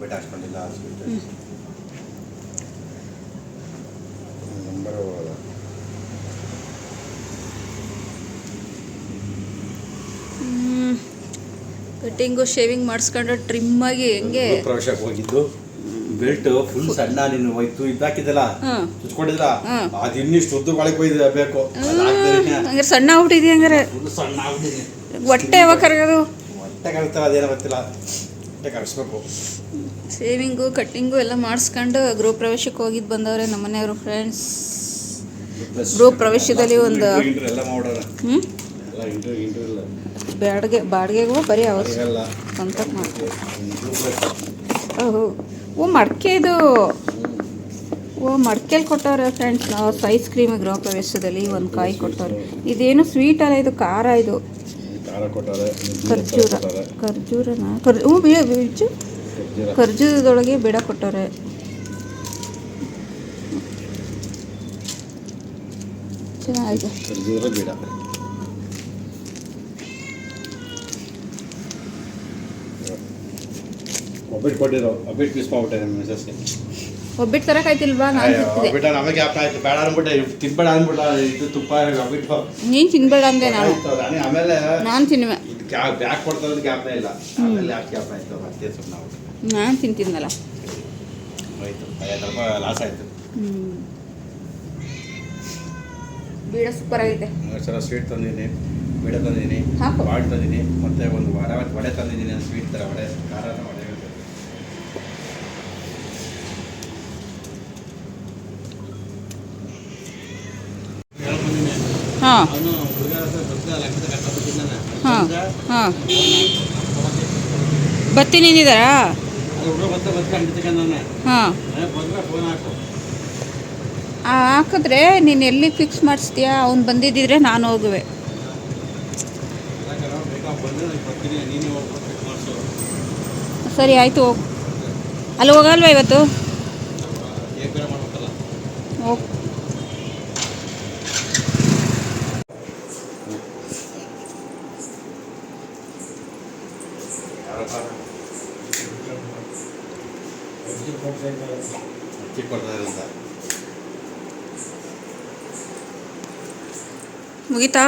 ಬೆಟ್ಟ ಹಾಕ್ಸ್ಕೊಂಡಿಲ್ಲ hospital number cutting shaving ಮಾಡಿಸ್ಕೊಂಡು ಆಗಿ ಹೆಂಗೆ? ಪ್ರವೇಶಕ್ಕೆ ಹೋಗಿದ್ದು. ಬೆಲ್ಟ್ ಫುಲ್ ಸಣ್ಣ ನೀನು ಹೋಯ್ತು ಇದಾಕಿದ್ದಲ್ಲ ಹಾಂ. ಚುಚ್ಕೊಂಡಿದ್ರ. ಅದು ಇನ್ನಿಷ್ಟು ಉದ್ದು ಒಳಗೆ ಬೇಕು. ಹಂಗಾರೆ ಸಣ್ಣ ಆಗ್ಬಿಟ್ಟಿದ್ಯಾ ಹಂಗಾರೆ? ಫುಲ್ ಸಣ್ಣ ಆಗ್ಬಿಟ್ಟಿದೆ ಹೊಟ್ಟೆ ಯಾವಾಗ ಕರಗೋದು? ಹೊಟ್ಟೆ ಕರಗ್ತಾರ ಅದೇನೋ ಗೊತ್ತಿಲ್ಲ. ಶೇವಿಂಗು ಕಟ್ಟಿಂಗು ಎಲ್ಲ ಮಾಡಿಸ್ಕೊಂಡು ಗೃಹ ಪ್ರವೇಶಕ್ಕೆ ಹೋಗಿದ್ದು ಬಂದವ್ರೆ ನಮ್ಮ ಮನೆಯವರು ಫ್ರೆಂಡ್ಸ್ ಗೃಹ ಪ್ರವೇಶದಲ್ಲಿ ಒಂದು ಬ್ಯಾಡ್ಗೆ ಹ್ಞೂ ಬಾಡಿಗೆ ಬಾಡಿಗೆಗೂ ಬರೀ ಮಾಡ್ತೀವಿ ಓಹೋ. ಓ ಮಡಕೆ ಇದು. ಓ ಮಡ್ಕೆಲಿ ಕೊಟ್ಟವ್ರೆ ಫ್ರೆಂಡ್ಸ್ ನಾವು ಐಸ್ ಕ್ರೀಮ್ ಗೃಹ ಪ್ರವೇಶದಲ್ಲಿ ಒಂದು ಕಾಯಿ ಕೊಟ್ಟವ್ರೆ. ಇದೇನು ಸ್ವೀಟ್ ಅಲ್ಲ ಇದು ಖಾರ ಇದು. ಖರ್ಜೂರ. ಖರ್ಜೂರನ ಖರ್ ಹ್ಞೂ ಬೀಜು ಖರ್ಜೂರದೊಳಗೆ ಬಿಡ ಕೊಟ್ಟವ್ರೆ. ಚೆನ್ನಾಗಿದೆ. ಖರ್ಜೂರ ಬೇಡ. ಒಬ್ಬಿಟ್ಟು ಕೊಟ್ಟಿರೋ ಒಬ್ಬಿಟ್ಟು ಮಿಸ್ ಮಾಡ್ಬಿಟ್ಟೆ ನಮ್ಮ ಮಿಸಸ್ಗೆ ಒಬ್ಬಿಟ್ಟು ತರಕಾಯ್ತಿಲ್ವಾ ನಾನು ತಿಂತಿದ್ದೆ. ಒಬ್ಬಿಟ್ಟು ನಮಗೆ ಅಪ್ಪ ಆಯ್ತು. ಬೇಡ ಅಂದ್ಬಿಟ್ಟೆ. ತಿನ್ಬೇಡ ಅಂದ್ಬಿಟ್ಟ. ಇದು ತುಪ್ಪ ಒಬ್ಬಿಟ್ಟು. ನೀನು ತಿನ್ಬೇಡ ಅಂದೆ ನಾನು. ಆಮೇಲೆ ನಾನು ತಿನ್ನುವೆ. ಬ್ಯಾಕ್ ಅದು ಗ್ಯಾಪ್ನೇ ಇಲ್ಲ. ಆಮೇಲೆ ಯಾಕೆ ಗ್ಯಾಪ್ ಆಯ್ತು ಮತ್ತೆ ಸುಮ್ಮನೆ ನಾನು ತಿಂತಿದ್ನಲ್ಲ. ಆಯ್ತು ಐವತ್ತು ರೂಪಾಯಿ ಲಾಸ್ ಆಯ್ತು. ಹ್ಞೂ ಬೀಡ ಸೂಪರ್ ಆಗೈತೆ. ಮೂರು ಸಲ ಸ್ವೀಟ್ ತಂದಿದ್ದೀನಿ ಬೀಡ ತಂದಿದ್ದೀನಿ ಬಾಳ್ ತಂದಿದ್ದೀನಿ ಮತ್ತೆ ಒಂದು ವಾರ ವಡೆ ತಂದಿದ್ದೀನಿ ಸ್ವೀಟ್ ಥರ ವಡೆ ಖಾರ ವಡೆ ಹಾಂ. ಹುಡುಗ ಲೆಕ್ಕದ ಕಷ್ಟಪಟ್ಟಿದ್ದಾನೆ. ಹಾಂ ಹಾಂ. ಬತ್ತಿ ನಿಂದಿದ್ದಾರಾ ಹಾಂ. ಹಾಕಿದ್ರೆ ನೀನು ಎಲ್ಲಿ ಫಿಕ್ಸ್ ಮಾಡಿಸ್ತೀಯಾ? ಅವ್ನು ಬಂದಿದ್ದಿದ್ರೆ ನಾನು ಹೋಗುವೆ. ಸರಿ ಆಯಿತು ಹೋಗು. ಅಲ್ಲಿ ಹೋಗಲ್ವಾ ಇವತ್ತು? ಹೇಗೆ ಬೇರೆ ಮಾಡ್ಬೇಕಲ್ಲ ಹೋಗು ಚಿಕ್ಕ ಕೊಡ್ತಾರೆ ಅಂತ ಮುಗೀತಾ?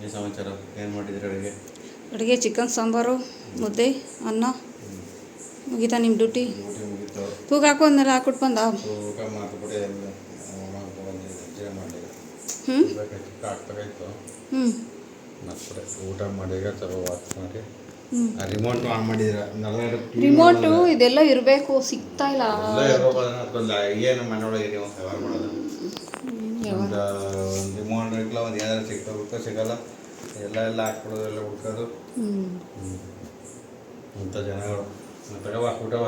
ಏನು ಸಮಾಚಾರ? ಏನು ಮಾಡಿದ್ರಿ ಅಡುಗೆ? ಅಡುಗೆ ಚಿಕನ್ ಸಾಂಬಾರು ಮುದ್ದೆ ಅನ್ನ. ಮುಗೀತಾ ನಿಮ್ಮ ಡ್ಯೂಟಿ ತೂಗ ತೂಕ ಹಾಕು ಅಂದೆಲ್ಲ ಹಾಕ್ಬಿಟ್ಟು ಬಂದ ಹ್ಞೂ ಊಟ ಮಾಡಿದ್ರೆ ಸ್ವಲ್ಪ ವಾಚ್ ಮಾಡಿ. ರಿಮೋಟ್ ಆನ್ ಮಾಡಿದ್ರ ರಿಮೋಟು ಇದೆಲ್ಲ ಇರಬೇಕು ಸಿಗ್ತಾ ಇಲ್ಲ. ಏನು ಮನೆಯೊಳಗೆ ಮಾಡೋದು. ಒಂದು ಒಂದು ರಿಮೋಟ್ ಇಲ್ಲ ಒಂದು ಏನಾದ್ರು ಸಿಗ್ತಾ ಹುಡ್ಕೋ ಸಿಗಲ್ಲ. ಎಲ್ಲ ಎಲ್ಲ ಹಾಕ್ಬಿಡೋದು ಎಲ್ಲ ಹುಡ್ಕೋದು. ಜನಗಳು. ತಗವಾ ಊಟವ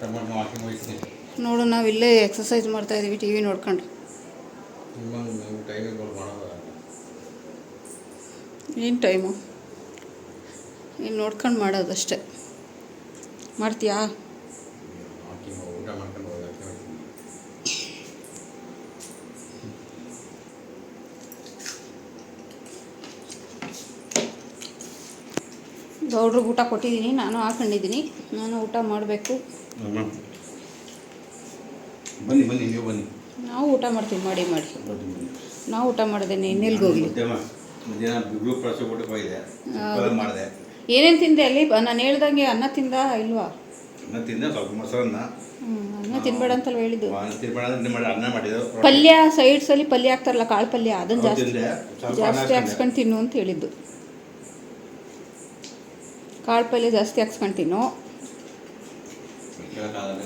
ಟಮಾಟೋ ವಾಕಿಂಗ್ ಹೋಗ್ತೀನಿ ನೋಡು ನಾವು ಇಲ್ಲೇ ಎಕ್ಸಸೈಸ್ ಮಾಡ್ತಾ ಇದೀವಿ ಟಿ ವಿ ನೋಡ್ಕೊಂಡು ಏನು ಟೈಮು ನೀನು ನೋಡ್ಕೊಂಡು ಮಾಡೋದಷ್ಟೇ. ಮಾಡ್ತೀಯಾ ವಾಕಿಂಗ್ ಊಟ ಮಾಡ್ಕೊಂಡು ಹೋಗೋಕ್ಕೆ ಹೋಗ್ತೀನಿ ಗೌಡ್ರಿಗೆ ಊಟ ಕೊಟ್ಟಿದ್ದೀನಿ ನಾನು ಹಾಕೊಂಡಿದ್ದೀನಿ. ನಾನು ಊಟ ಮಾಡಬೇಕು. ಬನ್ನಿ ಬನ್ನಿ ನೀವು ಬನ್ನಿ. ನಾವು ಊಟ ಮಾಡ್ತೀವಿ ಮಾಡಿ ಮಾಡಿ. ನಾವು ಊಟ ಮಾಡಿದ್ದೇನೆ ಇನ್ನೆಲ್ಗೆ ಹೋಗಿ. ಮಾಡಿದೆ. ಏನೇನು ತಿಂದೆ ಅಲ್ಲಿ? ನಾನು ಹೇಳ್ದಂಗೆ ಅನ್ನ ತಿಂದ ಇಲ್ವಾ? ಅನ್ನ ತಿಂದೆ ಸ್ವಲ್ಪ ಮೊಸರನ್ನ. ಹ್ಞೂ ಅನ್ನ ತಿನ್ಬೇಡ ಅಂತಲ್ವ ಹೇಳಿದ್ದು. ಅನ್ನ ಮಾಡಿದ್ದು ಪಲ್ಯ ಸೈಡ್ಸಲ್ಲಿ ಪಲ್ಯ ಹಾಕ್ತಾರಲ್ಲ ಕಾಳು ಪಲ್ಯ ಅದನ್ನು ಜಾಸ್ತಿ ಜಾಸ್ತಿ. ಹಾಕ್ಸ್ಕೊಂಡು ತಿನ್ನು ಅಂತ ಹೇಳಿದ್ದು. ಕಾಳು ಪಲ್ಯ ಜಾಸ್ತಿ ಕೇಳಕ್ಕಾಗಲ್ಲ.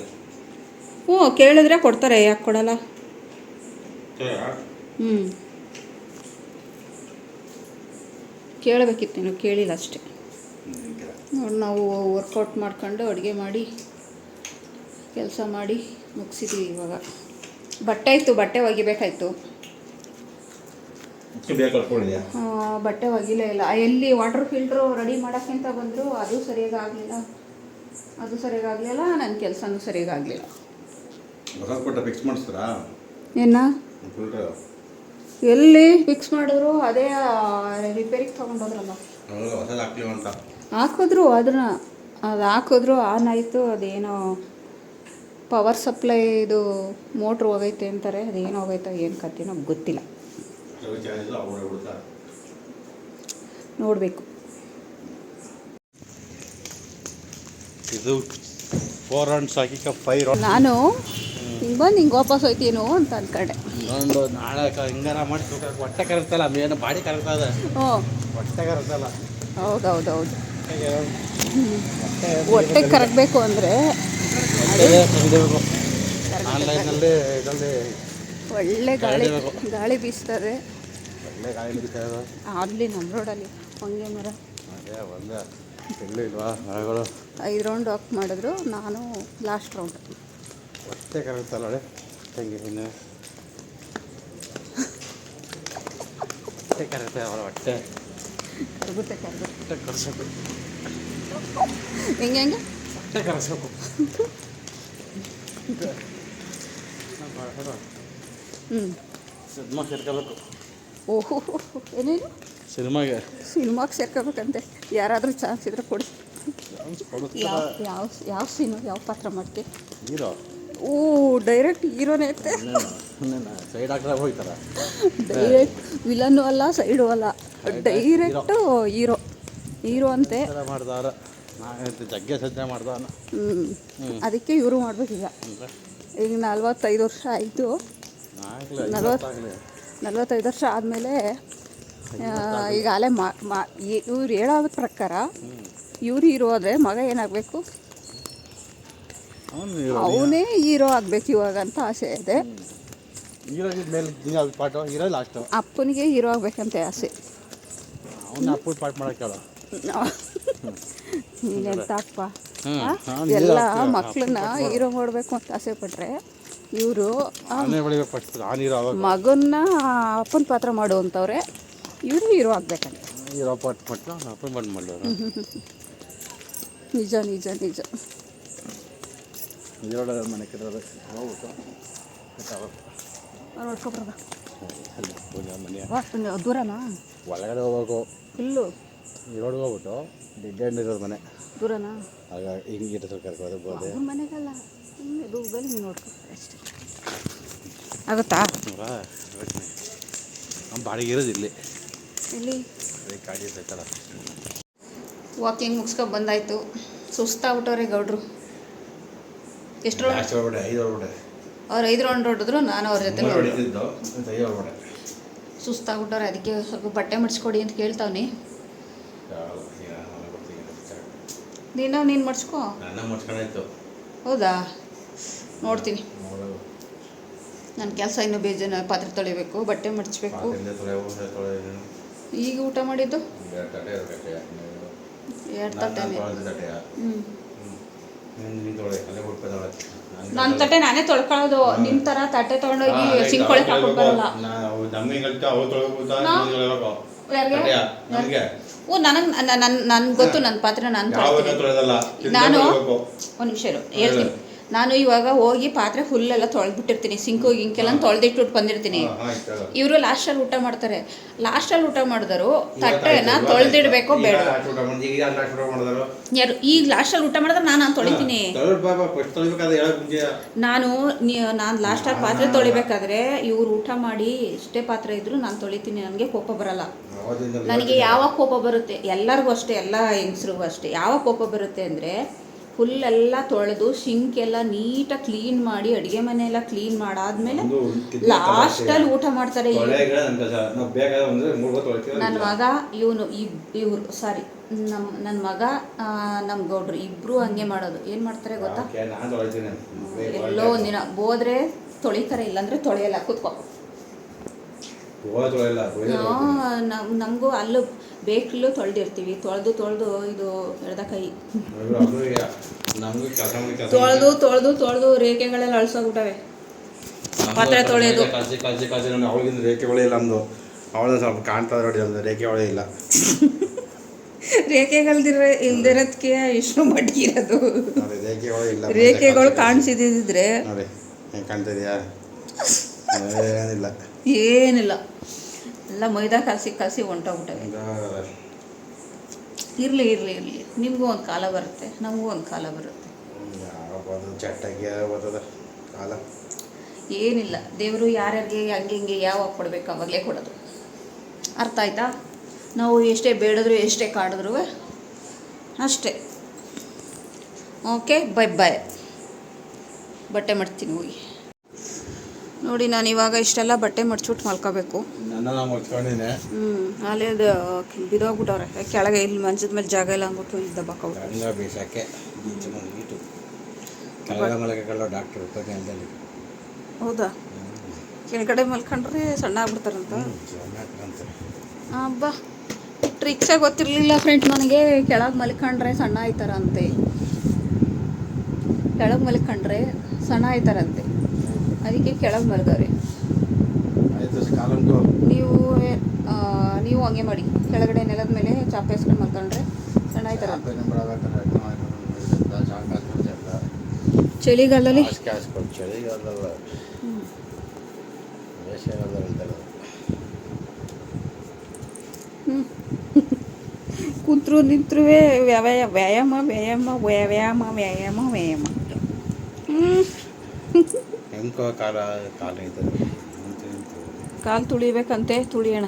ಹ್ಞೂ ಕೇಳಿದ್ರೆ ಕೊಡ್ತಾರೆ ಯಾಕೆ ಕೊಡಲ್ಲ? ಹ್ಞೂ ಕೇಳಬೇಕಿತ್ತು ನೀನು ಕೇಳಿಲ್ಲ ಅಷ್ಟೇ. ನೋಡಿ ನಾವು ವರ್ಕೌಟ್ ಮಾಡ್ಕೊಂಡು ಅಡುಗೆ ಮಾಡಿ ಕೆಲಸ ಮಾಡಿ ಮುಗಿಸಿದ್ವಿ ಇವಾಗ. ಬಟ್ಟೆ ಇತ್ತು ಬಟ್ಟೆ ಒಗಿಬೇಕಾಯ್ತು. ಬಟ್ಟೆ ಒಗಿಲೇ ಇಲ್ಲ. ಎಲ್ಲಿ ವಾಟರ್ ಫಿಲ್ಟ್ರು ರೆಡಿ ಮಾಡೋಕ್ಕಿಂತ ಬಂದರು ಅದು ಸರಿಯಾಗಿ ಆಗಲಿಲ್ಲ ಅದು ಸರಿಯಾಗಿ ಆಗಲಿಲ್ಲ ನನ್ನ ಕೆಲಸನೂ ಸರಿಯಾಗಿ ಆಗಲಿಲ್ಲ ಫಿಕ್ಸ್ ಮಾಡಿಸ್ತಾರಾ? ಏನ? ಎಲ್ಲಿ ಫಿಕ್ಸ್ ಮಾಡಿದ್ರು ಅದೇ ರಿಪೇರಿಗೆ ತೊಗೊಂಡೋದ್ರಲ್ಲ ಹಾಕಿದ್ರು ಅದನ್ನ ಅದು ಹಾಕಿದ್ರು ಆನ್ ಆಯಿತು ಅದೇನೋ ಪವರ್ ಸಪ್ಲೈ ಇದು ಮೋಟ್ರ್ ಹೋಗೈತೆ ಅಂತಾರೆ ಅದೇನು ಹೋಗೈತೋ ಏನು ಕಥೆನೋ ಗೊತ್ತಿಲ್ಲ. ಅವ್ರು ಬಿಡ್ತಾರೆ ನೋಡಬೇಕು. ಇದು ಫೋರ್ ರೌಂಡ್ಸ್ ಹಾಕಿ ಫೈವ್ ರೌಂಡ್ ನಾನು ಹಿಂಗೆ ಬಂದು ಹಿಂಗೆ ವಾಪಸ್ ಹೋಯ್ತೇನು ಅಂತ ಅನ್ಕೊಂಡೆ. ಇನ್ನೊಂದು ನಾಳೆ ಹಿಂಗಾರ ಮಾಡಿ ಹೊಟ್ಟೆ ಕರಗ್ತಲ್ಲ ಮೇನು ಬಾಡಿ ಕರಗ್ತಾ ಇದೆ. ಹೊಟ್ಟೆ ಕರಗ್ತಲ್ಲ. ಹೌದು ಹೌದು ಹೊಟ್ಟೆ ಹೊಟ್ಟೆ ಕರಗಬೇಕು ಅಂದರೆ ಒಳ್ಳೆ ಗಾಳಿ ಗಾಳಿ ಬೀಸ್ತದೆ. ಒಳ್ಳೆ ಗಾಳಿ ಬಿಡ್ತಾ ಇದೆ ಅಲ್ಲಿ ನಮ್ಮ ರೋಡಲ್ಲಿ. ಹೊಂಗೆ ಮರ. ಅದೇ ಒಂದೇ. ಎಲ್ಲೂ ಇಲ್ವಾ ಮರಗಳು? ಐದು ರೌಂಡ್ ವಾಕ್ ಮಾಡಿದ್ರು. ನಾನು ಲಾಸ್ಟ್ ರೌಂಡ್ ಹೊಟ್ಟೆ ಕರಗ್ತಲ್ಲ ನೋಡಿ. ಹೆಂಗೆ ಇನ್ನು ಹೊಟ್ಟೆ ಕರಗುತ್ತೆ ಕರಗುತ್ತೆ ಹೊಟ್ಟೆ ಕರೆಸ್ಬೇಕು. ಹೆಂಗೆ ಹೆಂಗೆ? ಹೊಟ್ಟೆ ಕರೆಸ್ಬೇಕು. ಹ್ಞೂ ಸೇರ್ಕೋಬೇಕು. ಓಹೋ ಏನೇನು? ಸಿನಿಮಾಗೆ. ಸಿನಿಮಾಗೆ ಸೇರ್ಕೋಬೇಕಂತೆ. ಯಾರಾದರೂ ಚಾನ್ಸ್ ಇದ್ರೆ ಕೊಡಿ. ಯಾವ ಯಾವ ಯಾವ ಸೀನು ಯಾವ ಪಾತ್ರ ಮಾಡ್ತೀವಿ ಹೀರೋ ಓ ಡೈರೆಕ್ಟ್ ಹೀರೋನೇ ಐತೆ ಸೈಡ್ ಆಕ್ಟರ್ ಹೋಗ್ತಾರ ಡೈರೆಕ್ಟ್ ವಿಲನ್ನು ಅಲ್ಲ ಸೈಡು ಅಲ್ಲ. ಡೈರೆಕ್ಟು ಹೀರೋ ಹೀರೋ ಅಂತೆ. ಮಾಡ್ದಾರ ಜಗ್ಗೆ ಸಜ್ಜೆ ಮಾಡ್ದವನ. ಹ್ಞೂ ಅದಕ್ಕೆ ಇವರು ಮಾಡ್ಬೇಕೀಗ. ಈಗ ನಲ್ವತ್ತೈದು ವರ್ಷ ಆಯಿತು. ನಲ್ವತ್ತು ನಲ್ವತ್ತೈದು ವರ್ಷ ಆದಮೇಲೆ ಈಗಾಗಲೇ ಮಾ ಮಾ ಇವ್ರು ಹೇಳೋ ಪ್ರಕಾರ ಇವ್ರು ಹೀರೋ ಆದರೆ ಮಗ ಏನಾಗಬೇಕು? ಅವನೇ ಹೀರೋ ಆಗಬೇಕು ಇವಾಗ ಅಂತ ಆಸೆ ಇದೆ. ಅಪ್ಪನಿಗೆ ಹೀರೋ ಆಗಬೇಕಂತ ಆಸೆ. ನೀನೆಂತ ಅಪ್ಪ. ಎಲ್ಲ ಮಕ್ಕಳನ್ನ ಹೀರೋ ಮಾಡಬೇಕು ಅಂತ ಆಸೆ ಪಟ್ರೆ ಇವರು ಮಗನ್ನ ಅಪ್ಪನ ಪಾತ್ರ ಮಾಡುವಂಥವ್ರೆ. ಇವರು ಹೀರೋ ಆಗ್ಬೇಕಂತ. ನಿಜ ನಿಜ ನಿಜ. ದೂರನಾ? ಒಳಗಡೆ ಹೋಗ್ಬೇಕು. ಇಲ್ಲೂ? ಹೋಗ್ಬಿಟ್ಟು ಡಿಡ್ ಮನೆ. ದೂರನಾ? ಆಗ ಹಿಂಗೆ ಗಿಟ್ಟ ಕರ್ಕೋದು ಬೋದೆ ಅವ್ರ ಮನೆಗಲ್ಲ. ಗೂಗಲ್ ಹಿಂಗೆ ನೋಡ್ಕೊತಾರೆ ಅಷ್ಟೇ ಆಗುತ್ತಾ ಬಾಡಿಗೆ ಇರೋದು ಇಲ್ಲಿ. ವಾಕಿಂಗ್ ಮುಗಿಸ್ಕೊಂಡು ಬಂದಾಯ್ತು. ಸುಸ್ತಾಗ್ಬಿಟ್ಟವ್ರೆ ಗೌಡ್ರು. ಎಷ್ಟು ರೌಂಡ್ ಅವ್ರು ಐದು ರೌಂಡ್ ಹೊಡೆದ್ರು ನಾನು ಅವ್ರ ಜೊತೆ ಸುಸ್ತಾಗ್ಬಿಟ್ಟವ್ರೆ ಅದಕ್ಕೆ ಸ್ವಲ್ಪ ಬಟ್ಟೆ ಮಡ್ಸ್ಕೊಡಿ ಅಂತ ಕೇಳ್ತಾವ್ನಿ. ನೀನು ನೀನು ಮಡ್ಸ್ಕೋ? ಹೌದಾ? ನೋಡ್ತೀನಿ. ನನ್ನ ಕೆಲಸ ಇನ್ನೂ ಬೇಜಾನ ಪಾತ್ರೆ ತೊಳಿಬೇಕು ಬಟ್ಟೆ ಮಡಚಬೇಕು. ಈಗ ಊಟ ಮಾಡಿದ್ದು? ಎರಡು ತಟ್ಟೆ ತಟ್ಟೆನೆ. ಹ್ಞೂ ನನ್ನ ತಟ್ಟೆ ನಾನೇ ತೊಳ್ಕೊಳ್ಳೋದು. ನಿಮ್ಮ ಥರ ತಟ್ಟೆ ತೊಗೊಂಡೋಗಿ ಸಿಂಕ್ ಒಳಗೆ ಹಾಕೊಂಡು ಬರಲ್ಲ ಓ ನನಗೆ ನನ್ನ ನನ್ಗೆ ಗೊತ್ತು ನನ್ನ ಪಾತ್ರೆ ನಾನು ನಾನು ಒಂದು ನಿಮಿಷ ಹೇಳ್ತೀನಿ. ನಾನು ಇವಾಗ ಹೋಗಿ ಪಾತ್ರೆ ಫುಲ್ಲೆಲ್ಲ ಎಲ್ಲ ತೊಳೆದ್ಬಿಟ್ಟಿರ್ತೀನಿ. ಸಿಂಕು ಗಿಂಕೆಲ್ಲ ತೊಳೆದಿಟ್ಬಿಟ್ಟು ಬಂದಿರ್ತೀನಿ. ಇವರು ಲಾಸ್ಟಲ್ಲಿ ಊಟ ಮಾಡ್ತಾರೆ. ಲಾಸ್ಟಲ್ಲಿ ಊಟ ಮಾಡಿದ್ರು ತಟ್ಟೆನ ತೊಳೆದಿಡ್ಬೇಕು ಬೇಡ. ಯಾರು ಈಗ ಲಾಸ್ಟಲ್ಲಿ ಊಟ ಮಾಡಿದ್ರೆ ನಾನು ನಾನು ತೊಳಿತೀನಿ. ನಾನು ನಾನು ಲಾಸ್ಟಲ್ಲಿ ಪಾತ್ರೆ ತೊಳಿಬೇಕಾದ್ರೆ ಇವ್ರು ಊಟ ಮಾಡಿ ಎಷ್ಟೇ ಪಾತ್ರೆ ಇದ್ರು ನಾನು ತೊಳಿತೀನಿ. ನನಗೆ ಕೋಪ ಬರಲ್ಲ. ನನಗೆ ಯಾವಾಗ ಕೋಪ ಬರುತ್ತೆ? ಎಲ್ಲರಿಗೂ ಅಷ್ಟೇ ಎಲ್ಲ ಹೆಂಗಸ್ರಿಗೂ ಅಷ್ಟೇ. ಯಾವಾಗ ಕೋಪ ಬರುತ್ತೆ ಅಂದರೆ ಫುಲ್ ಎಲ್ಲ ತೊಳೆದು ಶಿಂಕೆಲ್ಲ ಎಲ್ಲ ನೀಟಾಗಿ ಕ್ಲೀನ್ ಮಾಡಿ ಅಡುಗೆ ಮನೆ ಎಲ್ಲ ಕ್ಲೀನ್ ಮಾಡಾದ್ಮೇಲೆ ಲಾಸ್ಟಲ್ಲಿ ಊಟ ಮಾಡ್ತಾರೆ ನನ್ನ ಮಗ ಇವನು ಇಬ್ ಇವ್ರು ಸಾರಿ ನಮ್ಮ ನನ್ನ ಮಗ ನಮ್ಮ ಗೌಡ್ರು ಇಬ್ರು ಹಂಗೆ ಮಾಡೋದು. ಏನು ಮಾಡ್ತಾರೆ ಗೊತ್ತಾ? ಎಲ್ಲೋ ಒಂದಿನ. ಹೋದ್ರೆ ತೊಳಿತಾರೆ ಇಲ್ಲಾಂದ್ರೆ ತೊಳೆಯಲ್ಲ. ಕೂತ್ಕೋ. ನಮ್ ನಮಗೂ ಅಲ್ಲೂ ಬೇಕಲ್ಲೂ ತೊಳೆದಿರ್ತೀವಿ. ತೊಳೆದು ತೊಳೆದು ಇದು ಎಳ್ದ ಕೈ ತೊಳೆದು ತೊಳೆದು ತೊಳೆದು ರೇಖೆಗಳೆಲ್ಲ ಅಳ್ಸೋಗ್ಬಿಟ್ಟವೆ. ಪಾತ್ರೆ ತೊಳೆಯೋದು. ನೋಡಿ ಅವಳಿಗಿಂದ ರೇಖೆಗಳೇ ಇಲ್ಲ ನಮ್ಮದು ಅವಳನ್ನ ಸ್ವಲ್ಪ ಕಾಣ್ತಾ ನೋಡಿ ಒಂದು ರೇಖೆಗಳೇ ಇಲ್ಲ. ರೇಖೆಗಳ್ದಿರ ಇಲ್ದಿರೋದಕ್ಕೆ ಇಷ್ಟು ಮಡ್ಗಿರೋದು ನೋಡಿ ರೇಖೆಗಳೇ ಇಲ್ಲ ರೇಖೆಗಳು ಕಾಣಿಸಿದ್ರೆ ನೋಡಿ ಹೆಂಗೆ ಕಾಣ್ತಾ ಇದೆಯಾ ಏನಿಲ್ಲ. ಏನಿಲ್ಲ. ಎಲ್ಲ ಮೈದಾ ಕಲಸಿ ಕಲಸಿ ಹೊಂಟೋಗ್ಬಿಟ್ಟವೆ ಇರಲಿ ಇರಲಿ ಇರಲಿ. ನಿಮಗೂ ಒಂದು ಕಾಲ ಬರುತ್ತೆ ನಮಗೂ ಒಂದು ಕಾಲ ಬರುತ್ತೆ. ಏನಿಲ್ಲ ದೇವರು ಯಾರ್ಯಾರಿಗೆ ಹಂಗೆ ಹಿಂಗೆ ಯಾವಾಗ ಕೊಡಬೇಕು ಅವಾಗಲೇ ಕೊಡೋದು. ಅರ್ಥ ಆಯ್ತಾ? ನಾವು ಎಷ್ಟೇ ಬೇಡಿದ್ರು ಎಷ್ಟೇ ಕಾಡಿದ್ರು ಅಷ್ಟೇ. ಓಕೆ ಬೈ ಬಾಯ್ ಬಟ್ಟೆ ಮಾಡ್ತೀನಿ ಹೋಗಿ. ನೋಡಿ ನಾನು ಇವಾಗ ಇಷ್ಟೆಲ್ಲ ಬಟ್ಟೆ ಮಡ್ಚ್ಬಿಟ್ಟು ಮಲ್ಕೋಬೇಕು. ಹ್ಞೂ ಅಲ್ಲೇ ಅದು ಬಿದೋಗ್ಬಿಟ್ಟವ್ರೆ ಕೆಳಗೆ ಇಲ್ಲಿ ಮಂಚದ ಮೇಲೆ ಜಾಗ ಇಲ್ಲ ಅಂದ್ಬಿಟ್ಟು ಇಲ್ಲಿ ಹೌದಾ? ಕೆಳಗಡೆ ಮಲ್ಕೊಂಡ್ರೆ ಸಣ್ಣ ಆಗ್ಬಿಡ್ತಾರಂತ? ಹಬ್ಬ ಟ್ರಿಕ್ಸೇ ಗೊತ್ತಿರಲಿಲ್ಲ ಫ್ರೆಂಡ್ ನನಗೆ. ಕೆಳಗೆ ಮಲ್ಕೊಂಡ್ರೆ ಸಣ್ಣ ಆಯ್ತಾರಂತೆ. ಕೆಳಗೆ ಮಲ್ಕೊಂಡ್ರೆ ಸಣ್ಣ ಆಯ್ತಾರಂತೆ. ಅದಕ್ಕೆ ಕೆಳಗೆ ಮಲ್ಗವ್ರೆ ನೀವು ನೀವು ಹಂಗೆ ಮಾಡಿ. ಕೆಳಗಡೆ ನೆಲದ ಮೇಲೆ ಚಾಪೆ ಹಾಸ್ಕೊಂಡು ಮಲ್ಕೊಂಡ್ರೆ ಸಣ್ಣ ಆಯ್ತಾರ ಚಳಿಗಾಲದಲ್ಲಿ? ಚಳಿಗಾಲದಲ್ಲ. ಬೇಸಿಗೆಗಾಲದಲ್ಲಿ ಕುಂತ್ರು ನಿಂತ್ರು ವ್ಯಾಯಾಮ ವ್ಯಾಯಾಮ ವ್ಯಾಯಾಮ ವ್ಯಾಯಾಮ ವ್ಯಾಯಾಮ ವ್ಯಾಯಾಮ ಹ್ಞೂ ಕಾಲ ಕಾಲ ಇದೆ ಕಾಲು ತುಳಿಬೇಕಂತೆ ತುಳಿಯೋಣ.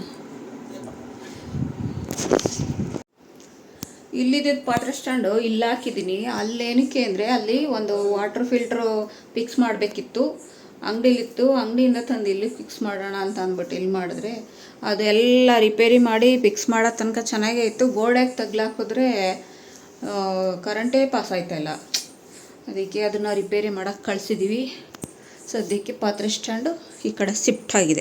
ಇಲ್ಲಿದ್ದ ಪಾತ್ರೆ ಸ್ಟ್ಯಾಂಡು ಇಲ್ಲಿ ಹಾಕಿದ್ದೀನಿ. ಅಲ್ಲೇನಕ್ಕೆ ಅಂದರೆ ಅಲ್ಲಿ ಒಂದು ವಾಟರ್ ಫಿಲ್ಟ್ರು ಫಿಕ್ಸ್ ಮಾಡಬೇಕಿತ್ತು. ಅಂಗಡಿಲಿತ್ತು ಅಂಗಡಿಯಿಂದ ತಂದು ಇಲ್ಲಿ ಫಿಕ್ಸ್ ಮಾಡೋಣ ಅಂತ ಅಂದ್ಬಿಟ್ಟು ಇಲ್ಲಿ ಮಾಡಿದ್ರೆ ಅದೆಲ್ಲ ರಿಪೇರಿ ಮಾಡಿ ಫಿಕ್ಸ್ ಮಾಡೋ ತನಕ ಚೆನ್ನಾಗೇ ಇತ್ತು. ಗೋಡೆಗೆ ತಗ್ಲಾಕಿದ್ರೆ ಕರೆಂಟೇ ಪಾಸ್ ಆಯ್ತಾಯಿಲ್ಲ ಅದಕ್ಕೆ ಅದನ್ನು ರಿಪೇರಿ ಮಾಡೋಕ್ಕೆ ಕಳಿಸಿದ್ದೀವಿ ಸದ್ಯಕ್ಕೆ ಪಾತ್ರೆ ಸ್ಟ್ಯಾಂಡು ಈ ಕಡೆ ಶಿಫ್ಟ್ ಆಗಿದೆ.